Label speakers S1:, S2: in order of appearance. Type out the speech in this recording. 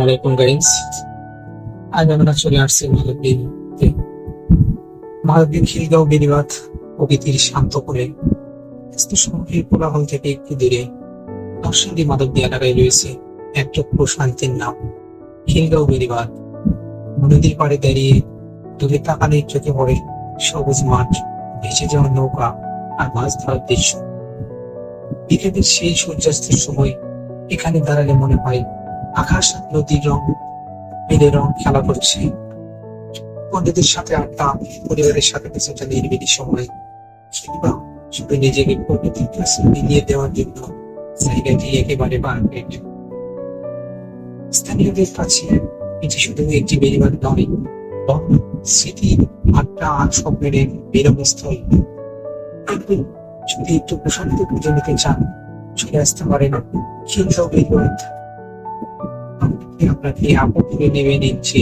S1: আলাইকুম আজ আমরা চলে আসছি খিলগাঁও বেরিবাদ প্রকৃতির শান্ত করে কোলাহল থেকে একটু দূরে নরসিংদী এলাকায় রয়েছে একটা প্রশান্তির নাম, খিলগাঁও নদীর পাড়ে দাঁড়িয়ে দূরে তাকালে চোখে পড়ে সবুজ মাঠ, ভেসে যাওয়া নৌকা আর মাছ ধরার দৃশ্য। বিকেলের সেই সূর্যাস্তের সময় এখানে দাঁড়ালে মনে হয় আকাশ, নদীর রং মিলে রং খেলা করছে। বন্ধুদের সাথে আড্ডা, পরিবারের সাথে কিছুটা নিরিবিলি সময় কিংবা শুধু নিজেকে প্রকৃতির কাছে মিলিয়ে দেওয়ার জন্য জায়গাটি একেবারে পারফেক্ট স্থানীয়দের কাছে এটি শুধু একটি বেরিবার নয়, বরং স্মৃতি, আড্ডা আর স্বপ্নের বিরমস্থল আপনি যদি একটু প্রশান্তি খুঁজে নিতে চান, চলে আসতে পারেন কিন্তু বেরিবাদ আপনাকে আপত্তি নিচ্ছি নিচ্ছে।